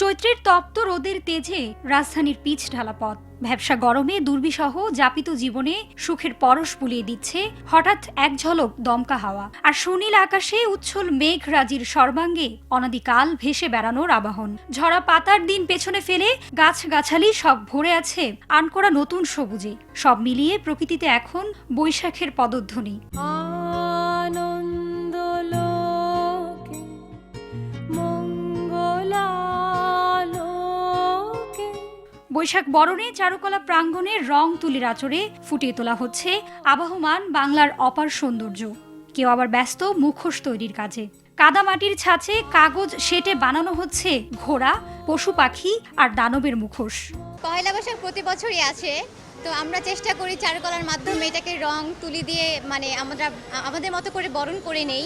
চৈত্রের তপ্ত রোদের তেজে রাজধানীর পিচ ঢালা পথ। ভ্যাবসা গরমে দুর্বিসহ যাপিত জীবনে সুখের পরশ বুলিয়ে দিচ্ছে হঠাৎ এক ঝলক দমকা হাওয়া। আর সুনীল আকাশে উচ্ছল মেঘ রাজির সর্বাঙ্গে অনাদিকাল ভেসে বেড়ানোর আবাহন। ঝরা পাতার দিন পেছনে ফেলে গাছগাছালি সব ভরে আছে আনকোরা নতুন সবুজে। সব মিলিয়ে প্রকৃতিতে এখন বৈশাখের পদধ্বনি। বৈশাখ বরণে চারুকলা প্রাঙ্গণে রং তুলির আচরে ফুটিয়ে তোলা হচ্ছে আবহমান বাংলার অপার সৌন্দর্য। কেউ আবার ব্যস্ত মুখোশ তৈরির কাজে। কাদামাটির ছাঁচে কাগজ সেটে বানানো হচ্ছে ঘোড়া, পশু পাখি আর দানবের মুখোশ। পয়লা বৈশাখ প্রতি বছরই আছে তো আমরা চেষ্টা করি চারুকলার মাধ্যমে এটাকে রং তুলি দিয়ে মানে আমরা, আমাদের মতো করে বরণ করে নেই।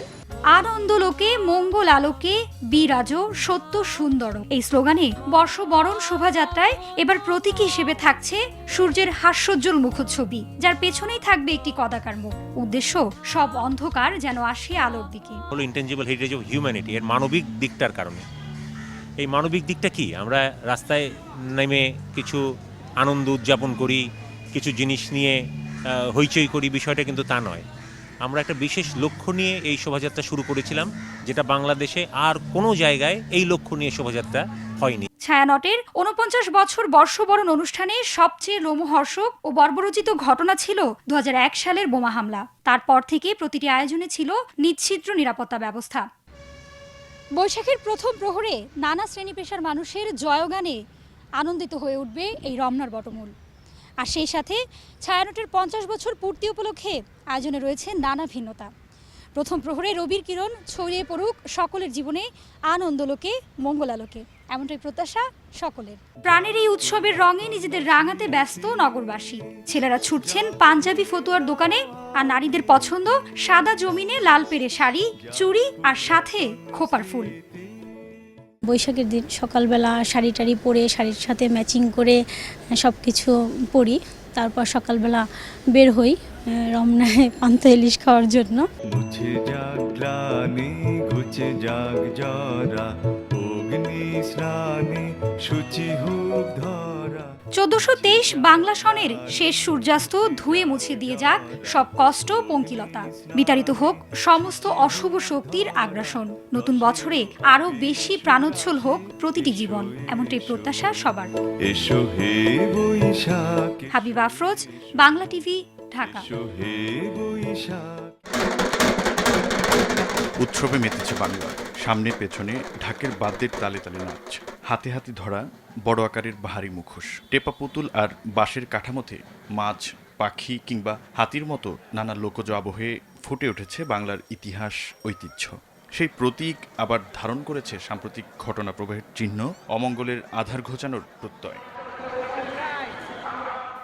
আনন্দ লোকে মঙ্গল আলোকে বিরাজ সত্য সুন্দর এই স্লোগানে বর্ষবরণ শোভাযাত্রায় এবার প্রতীক হিসেবে থাকছে সূর্যের হাস্যোজ্জ্বল মুখচ্ছবি, যার পেছনেই থাকবে একটি কদাকার মুখ। উদ্দেশ্য, সব অন্ধকার যেন আসে আলোর দিকে। হলো ইন্টেনজিবল হেরিটেজ অফ হিউম্যানিটি এর মানবিক দিকটার কারণে। এই মানবিক দিকটা কি? আমরা রাস্তায় নেমে কিছু আনন্দ উদযাপন করি, কিছু জিনিস নিয়ে হইচই করি, বিষয়টা কিন্তু তা নয়। আমরা একটা বিশেষ লক্ষ্য নিয়ে এই শোভাযাত্রা শুরু করেছিলাম, যেটা বাংলাদেশে আর কোনো জায়গায় এই লক্ষ্য নিয়ে শোভাযাত্রা হয়নি। ছায়ানটের উনপঞ্চাশ বছর বর্ষবরণ অনুষ্ঠানে সবচেয়ে লোমহর্ষক ও বর্বরচিত ঘটনা ছিল দু হাজার এক সালের বোমা হামলা। তারপর থেকে প্রতিটি আয়োজনে ছিল নিচ্ছিদ্র নিরাপত্তা ব্যবস্থা। বৈশাখের প্রথম প্রহরে নানা শ্রেণি পেশার মানুষের জয়গানে আনন্দিত হয়ে উঠবে এই রমনার বটমূল। আর সেই সাথে ছায়ানটের পঞ্চাশ বছর পূর্তি উপলক্ষে আয়োজনে রয়েছে নানা ভিন্নতা। প্রথম প্রহরে রবির কিরণ ছড়িয়ে পড়ুক সকলের জীবনে আনন্দলোকে মঙ্গলালোকে এমনটাই প্রত্যাশা সকলের। প্রাণের এই উৎসবের রঙে নিজেদের রাঙাতে ব্যস্ত নগরবাসী। ছেলেরা ছুটছেন পাঞ্জাবি ফতুয়ার দোকানে আর নারীদের পছন্দ সাদা জমিনে লাল পেরে শাড়ি, চুড়ি আর সাথে খোপার ফুল। বৈশাখের দিন সকালবেলা শাড়ি টাড়ি পরে শাড়ির সাথে ম্যাচিং করে সব কিছু পরি। তারপর সকালবেলা বের হই রমনায় পান্তা ইলিশ খাওয়ার জন্য। সূচি হোক ধরা। চোদ্দশো তেইশ বাংলা সনের শেষ সূর্যাস্ত ধুয়ে মুছে দিয়ে যাক সব কষ্ট পঙ্কিলতা। বিতাড়িত হোক সমস্ত অশুভ শক্তির আগ্রাসন। নতুন বছরে আরও বেশি প্রাণোচ্ছল হোক প্রতিটি জীবন এমনটাই প্রত্যাশা সবার। এসো হে বৈশাখ। হাবিব আফরোজ বাংলা টিভি ঢাকা। উৎসবে মেতেছে বাংলা সামনে পেছনে ঢাকের বাদ্যের তালে তালে নাচ। হাতে হাতে ধরা বড় আকারের ভারী মুখোশ। টেপা পুতুল আর বাঁশের কাঠামোতে মাছ, পাখি কিংবা হাতির মতো নানা লোকজ আবহে ফুটে উঠেছে বাংলার ইতিহাস, ঐতিহ্য। সেই প্রতীক আবার ধারণ করেছে সাম্প্রতিক ঘটনা প্রবাহের চিহ্ন, অমঙ্গলের আধার ঘোচানোর প্রত্যয়।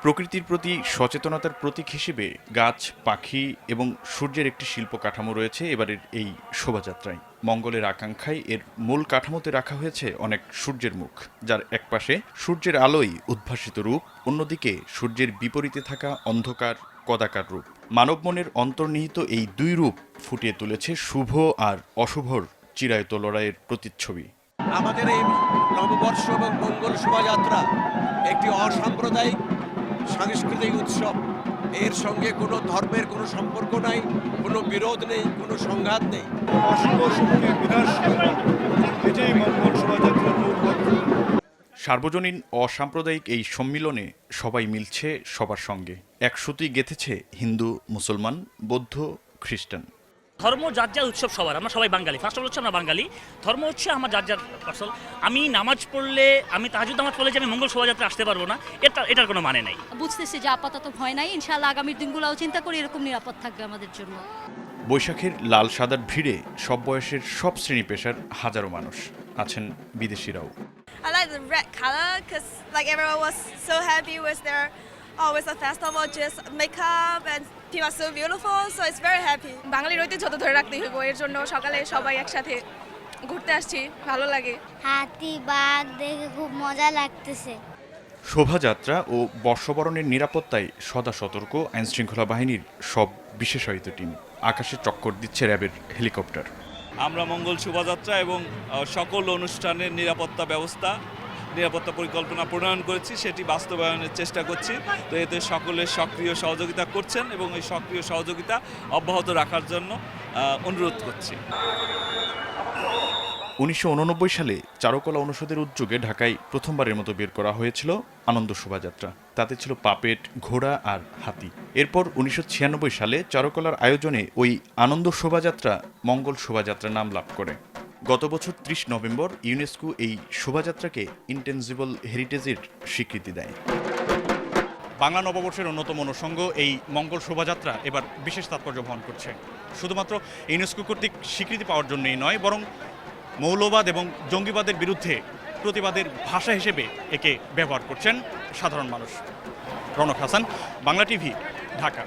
প্রকৃতির প্রতি সচেতনতার প্রতীক হিসেবে গাছ, পাখি এবং সূর্যের একটি শিল্প কাঠামো রয়েছে এবারের এই শোভাযাত্রায়। মঙ্গলের আকাঙ্ক্ষায় এর মূল কাঠামোতে রাখা হয়েছে অনেক সূর্যের মুখ, যার একপাশে সূর্যের আলোয় উদ্ভাসিত রূপ, অন্যদিকে সূর্যের বিপরীতে থাকা অন্ধকার, কদাকার রূপ। মানব মনের অন্তর্নিহিত এই দুই রূপ ফুটিয়ে তুলেছে শুভ আর অশুভর চিরায়ত লড়াইয়ের প্রতিচ্ছবি। আমাদের এই নববর্ষ এবং মঙ্গল শোভাযাত্রা একটি অসাম্প্রদায়িক সাংস্কৃতিক উৎসব। এর সঙ্গে কোনো ধর্মের কোনো সম্পর্ক নাই কোনো বিরোধ নেই কোনো সংঘাত নেই। অশুভ শক্তির বিনাশ এটাই মঙ্গল শোভাযাত্রার মূল সার্বজনীন অসাম্প্রদায়িক এই সম্মিলনে সবাই মিলছে সবার সঙ্গে। এক সুতি গেথেছে হিন্দু মুসলমান বৌদ্ধ খ্রিস্টান। ধর্ম যার যার উৎসব সবার আমরা সবাই বাঙালি। ফার্স্ট অফ হচ্ছে আমরা বাঙালি। ধর্ম হচ্ছে আমার যার যার পার্সল আমি নামাজ পড়লে আমি তাহাজুদ নামাজ পড়লে যে আমি মঙ্গল শোভাযাত্রা আসতে পারব না এটা এটার কোনো মানে নেই। বুঝতেছি যে আপাতত ভয় নাই। ইনশাল্লাহ আগামীর দিনগুলোও চিন্তা করি এরকম নিরাপদ থাকবে আমাদের জন্য। বৈশাখের লাল সাদার ভিড়ে সব বয়সের সব শ্রেণি পেশার হাজারো মানুষ আছেন বিদেশিরাও। I like the red color because like everyone was so happy with their always a festival just makeup and people are so beautiful so it's very happy. বাঙালির ঐতিহ্য তো ধরে রাখতেই হইব এর জন্য সকালে সবাই একসাথে ঘুরতে আসছি ভালো লাগে। হাতি বাঘ দেখে খুব মজা লাগতেছে। শোভাযাত্রা ও বর্ষবরণের নিরাপত্তায় সদা সতর্ক আইনশৃঙ্খলা বাহিনীর সব বিশেষায়িত টিম। আকাশে চক্কর দিচ্ছে র্যাবের হেলিকপ্টার। আমরা মঙ্গল শোভাযাত্রা এবং সকল অনুষ্ঠানের নিরাপত্তা ব্যবস্থা নিরাপত্তা পরিকল্পনা প্রণয়ন করেছি, সেটি বাস্তবায়নের চেষ্টা করছি। তো এতে সকলের সক্রিয় সহযোগিতা করছেন এবং এই সক্রিয় সহযোগিতা অব্যাহত রাখার জন্য অনুরোধ করছি। উনিশশো উননব্বই সালে চারুকলা অনুষদের উদ্যোগে ঢাকায় প্রথমবারের মতো বের করা হয়েছিল আনন্দ শোভাযাত্রা। তাতে ছিল পাপেট, ঘোড়া আর হাতি। এরপর উনিশশো ছিয়ানব্বই সালে চারুকলার আয়োজনে ওই আনন্দ শোভাযাত্রা মঙ্গল শোভাযাত্রা নাম লাভ করে। গত বছর ত্রিশ নভেম্বর ইউনেস্কো এই শোভাযাত্রাকে ইন্টেনজিবল হেরিটেজের স্বীকৃতি দেয়। বাংলা নববর্ষের অন্যতম অনুষঙ্গ এই মঙ্গল শোভাযাত্রা এবার বিশেষ তাৎপর্য বহন করছে। শুধুমাত্র ইউনেস্কো কর্তৃক স্বীকৃতি পাওয়ার জন্যই নয়, বরং মৌলবাদ এবং জঙ্গিবাদের বিরুদ্ধে প্রতিবাদের ভাষা হিসেবে একে ব্যবহার করছেন সাধারণ মানুষ। রনক হাসান, বাংলা টিভি, ঢাকা।